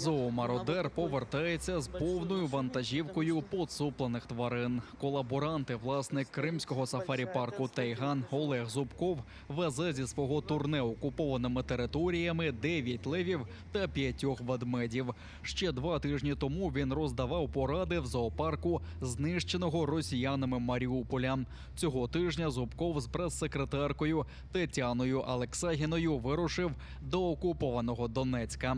Зоомародер повертається з повною вантажівкою поцуплених тварин. Колаборанти, власник кримського сафарі-парку Тайган Олег Зубков везе зі свого турне окупованими територіями 9 левів та 5 ведмедів. Ще два тижні тому він роздавав поради в зоопарку знищеного росіянами Маріуполя. Цього тижня Зубков з прес-секретаркою Тетяною Алексагіною вирушив до окупованого Донецька.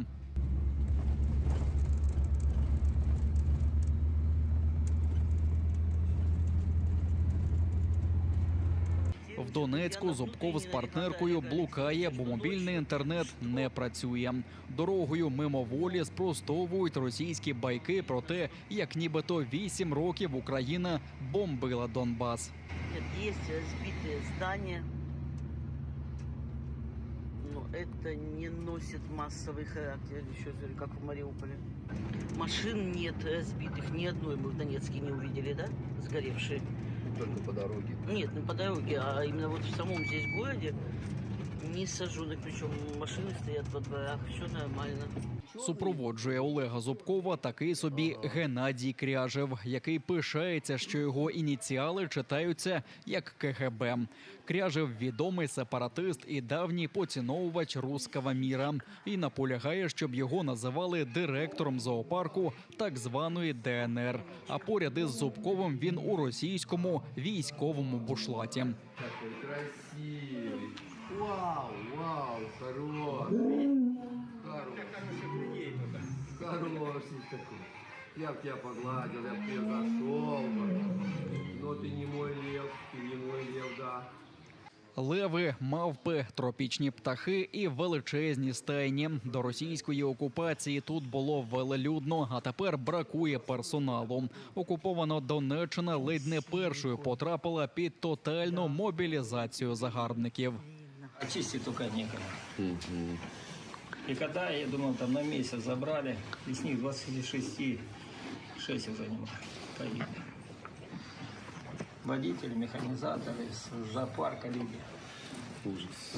Донецьку Зубков з партнеркою блукає, бо мобільний інтернет не працює. Дорогою мимоволі спростовують російські байки про те, як нібито вісім років Україна бомбила Донбас. Нет, есть сбитые здания, но это не носит массовый характер, еще раз говорю, как в Мариуполе. Машин нет э, сбитых, ни одной мы в Донецке не увидели, да, сгоревшие? Только по дороге. Нет, не по дороге, а именно вот в самом здесь городе не сожженных, причем машины стоят во дворах, все нормально. Супроводжує Олега Зубкова такий собі Геннадій Кряжев, який пишається, що його ініціали читаються як КГБ. Кряжев відомий сепаратист і давній поціновувач руского міра і наполягає, щоб його називали директором зоопарку так званої ДНР. А поряд із Зубковим він у російському військовому бушлаті. Какой красивый. Вау, вау, хороший. Хороший. Хороший такой. Я б тебя погладил, я б тебе зашел бы. Но ты не мой лев, ты не мой лев, да. Леви, мавпи, тропічні птахи і величезні стайні. До російської окупації тут було велелюдно, а тепер бракує персоналу. Окупована Донеччина ледь не першою потрапила під тотальну мобілізацію загарбників. Очистить только некого. И когда, я думал, там на месяц забрали, из них 26, 6 уже не погибли. Водители, механизаторы, с зоопарка люди,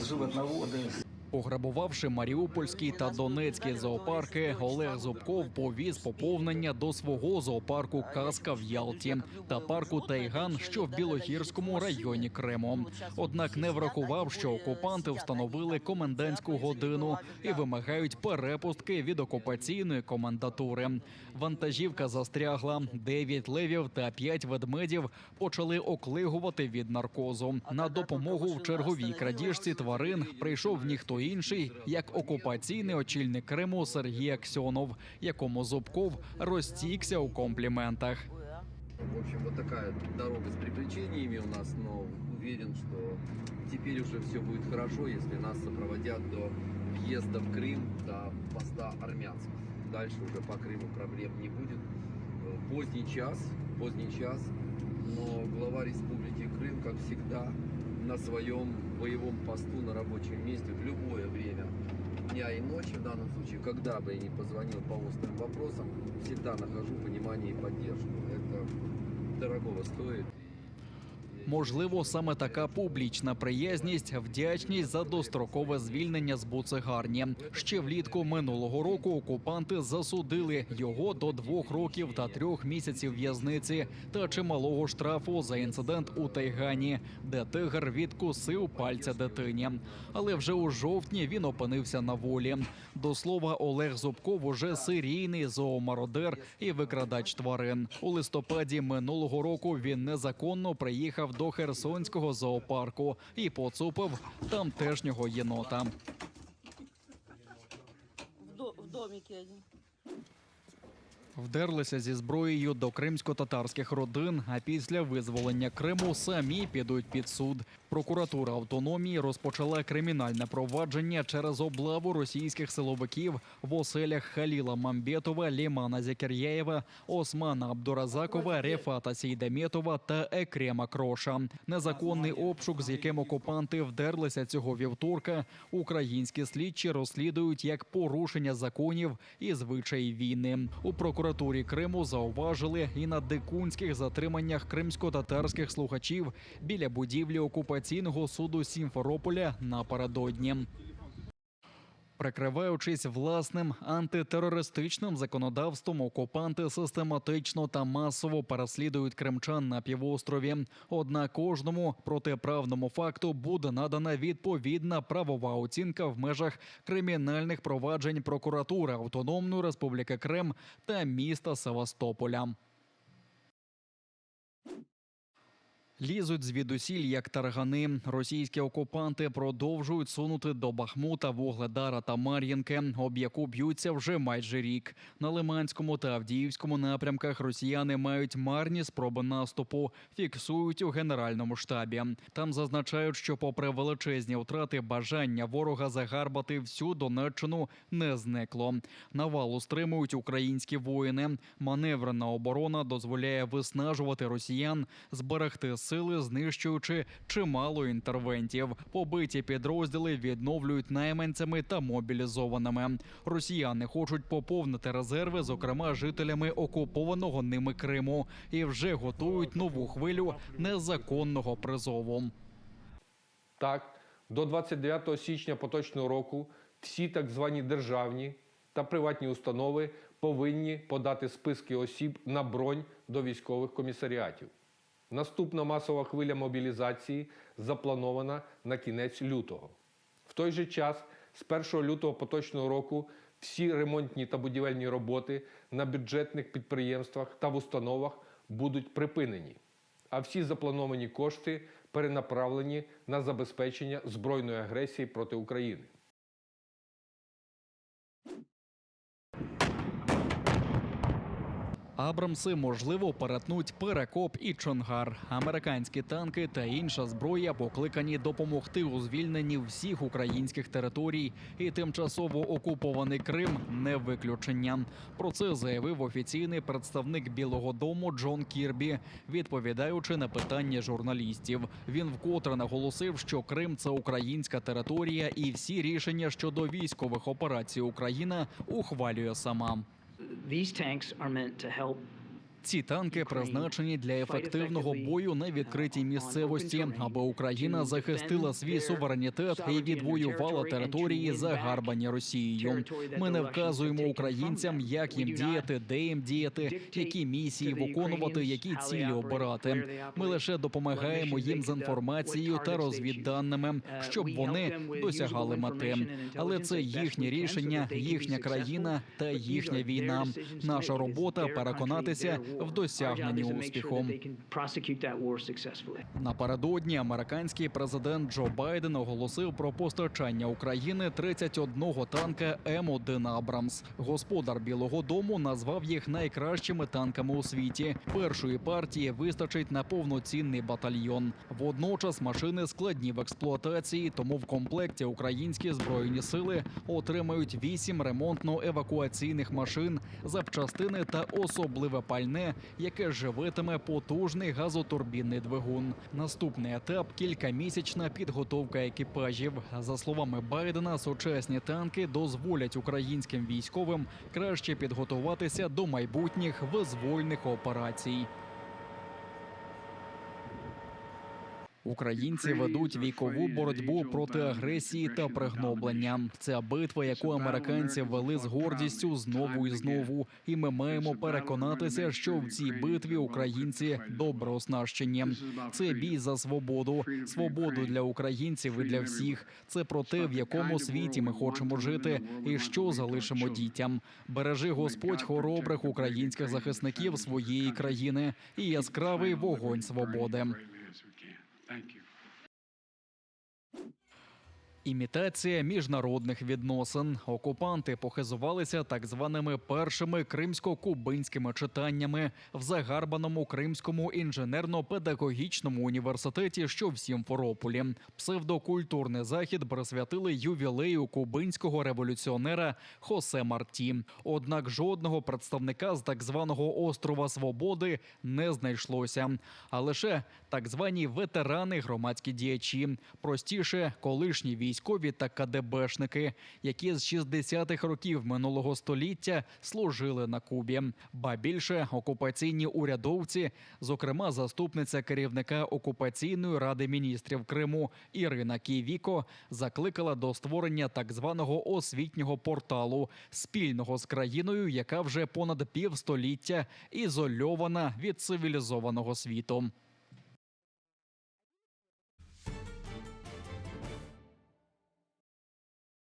животноводы, Пограбувавши Маріупольський та Донецький зоопарки, Олег Зубков повіз поповнення до свого зоопарку Казка в Ялті та парку Тайган, що в Білогірському районі Криму. Однак не врахував, що окупанти встановили комендантську годину і вимагають перепустки від окупаційної комендатури. Вантажівка застрягла. Дев'ять левів та п'ять ведмедів почали оклигувати від наркозу. На допомогу в черговій крадіжці тварин прийшов ніхто інший, як окупаційний очільник Криму Сергій Аксьонов, якому Зубков розтікся у компліментах. В общем, вот такая дорога с приключениями у нас, но уверен, что теперь уже все будет хорошо, если нас сопроводят до въезда в Крым, до поста Армянск. Дальше уже по Крыму проблем не будет. Э, Поздний час, поздний час, но глава Республики Крым, как всегда, на своем боевом посту на рабочем месте в любое время дня и ночи в данном случае, когда бы я ни позвонил по острым вопросам, всегда нахожу понимание и поддержку. Это дорогого стоит. Можливо, саме така публічна приязність, вдячність за дострокове звільнення з буцегарні. Ще влітку минулого року окупанти засудили його до двох років та трьох місяців в'язниці та чималого штрафу за інцидент у Тайгані, де тигр відкусив пальця дитині. Але вже у жовтні він опинився на волі. До слова, Олег Зубков уже серійний зоомародер і викрадач тварин. У листопаді минулого року він незаконно приїхав до Херсонського зоопарку і поцупив тамтешнього єнота. В, до- один. Вдерлися зі зброєю до кримсько-татарських родин, а після визволення Криму самі підуть під суд. Прокуратура автономії розпочала кримінальне провадження через облаву російських силовиків в оселях Халіла Мамбетова, Лімана Зякір'єєва, Османа Абдуразакова, Рефата Сейдаметова та Екрема Кроша. Незаконний обшук, з яким окупанти вдерлися цього вівторка, українські слідчі розслідують як порушення законів і звичаї війни. У прокуратурі Криму зауважили і на дикунських затриманнях кримсько-татарських слухачів біля будівлі окупаційного суду Сімферополя напередодні. Прикриваючись власним антитерористичним законодавством, окупанти систематично та масово переслідують кримчан на півострові. Однак кожному протиправному факту буде надана відповідна правова оцінка в межах кримінальних проваджень прокуратури Автономної Республіки Крим та міста Севастополя. Лізуть звідусіль, як таргани. Російські окупанти продовжують сунути до Бахмута, Вугледара та Мар'їнки, об яку б'ються вже майже рік. На Лиманському та Авдіївському напрямках росіяни мають марні спроби наступу, фіксують у генеральному штабі. Там зазначають, що, попри величезні втрати, бажання ворога загарбати всю Донеччину не зникло. Навалу стримують українські воїни. Маневрена оборона дозволяє виснажувати росіян, зберегти сили, знищуючи чимало інтервентів. Побиті підрозділи відновлюють найманцями та мобілізованими. Росіяни хочуть поповнити резерви, зокрема жителями окупованого ними Криму, і вже готують нову хвилю незаконного призову. Так, до 29 січня поточного року всі так звані державні та приватні установи повинні подати списки осіб на бронь до військових комісаріатів. Наступна масова хвиля мобілізації запланована на кінець лютого. В той же час, з 1 лютого поточного року, всі ремонтні та будівельні роботи на бюджетних підприємствах та в установах будуть припинені а всі заплановані кошти перенаправлені на забезпечення збройної агресії проти України. Абрамси можливо перетнуть Перекоп і Чонгар. Американські танки та інша зброя покликані допомогти у звільненні всіх українських територій, і тимчасово окупований Крим не виключення. Про це заявив офіційний представник Білого Дому Джон Кірбі, відповідаючи на питання журналістів. Він вкотре наголосив, що Крим це українська територія, і всі рішення щодо військових операцій Україна ухвалює сама. These tanks are meant to help Ці танки призначені для ефективного бою на відкритій місцевості, аби Україна захистила свій суверенітет і відвоювала території, загарбані Росією. Ми не вказуємо українцям, як їм діяти, де їм діяти, які місії виконувати, які цілі обирати. Ми лише допомагаємо їм з інформацією та розвідданими, щоб вони досягали мети. Але це їхнє рішення, їхня країна та їхня війна. Наша робота переконатися в досягненні успіху. Напередодні американський президент Джо Байден оголосив про постачання України 31 танка М1 Абрамс. Господар Білого Дому назвав їх найкращими танками у світі. Першої партії вистачить на повноцінний батальйон. Водночас машини складні в експлуатації, тому в комплекті українські збройні сили отримають вісім ремонтно-евакуаційних машин, запчастини та особливе пальне, яке живитиме потужний газотурбінний двигун. Наступний етап кількамісячна підготовка екіпажів. За словами Байдена, сучасні танки дозволять українським військовим краще підготуватися до майбутніх визвольних операцій. Українці ведуть вікову боротьбу проти агресії та пригноблення. Це битва, яку американці вели з гордістю знову і знову. І ми маємо переконатися, що в цій битві українці добре оснащені. Це бій за свободу, свободу для українців і для всіх. Це про те, в якому світі ми хочемо жити, і що залишимо дітям. Бережи Господь хоробрих українських захисників своєї країни і яскравий вогонь свободи. Thank you. Імітація міжнародних відносин. Окупанти похизувалися так званими першими кримсько-кубинськими читаннями в загарбаному Кримському інженерно-педагогічному університеті, що в Сімферополі. Псевдокультурний захід присвятили ювілею кубинського революціонера Хосе Марті. Однак жодного представника з так званого острова Свободи не знайшлося, а лише так звані ветерани, громадські діячі, простіше колишні військові військові та КДБшники, які з 60-х років минулого століття служили на Кубі. Ба більше окупаційні урядовці, зокрема заступниця керівника окупаційної ради міністрів Криму Ірина Кійвіко, закликала до створення так званого освітнього порталу спільного з країною, яка вже понад півстоліття ізольована від цивілізованого світу.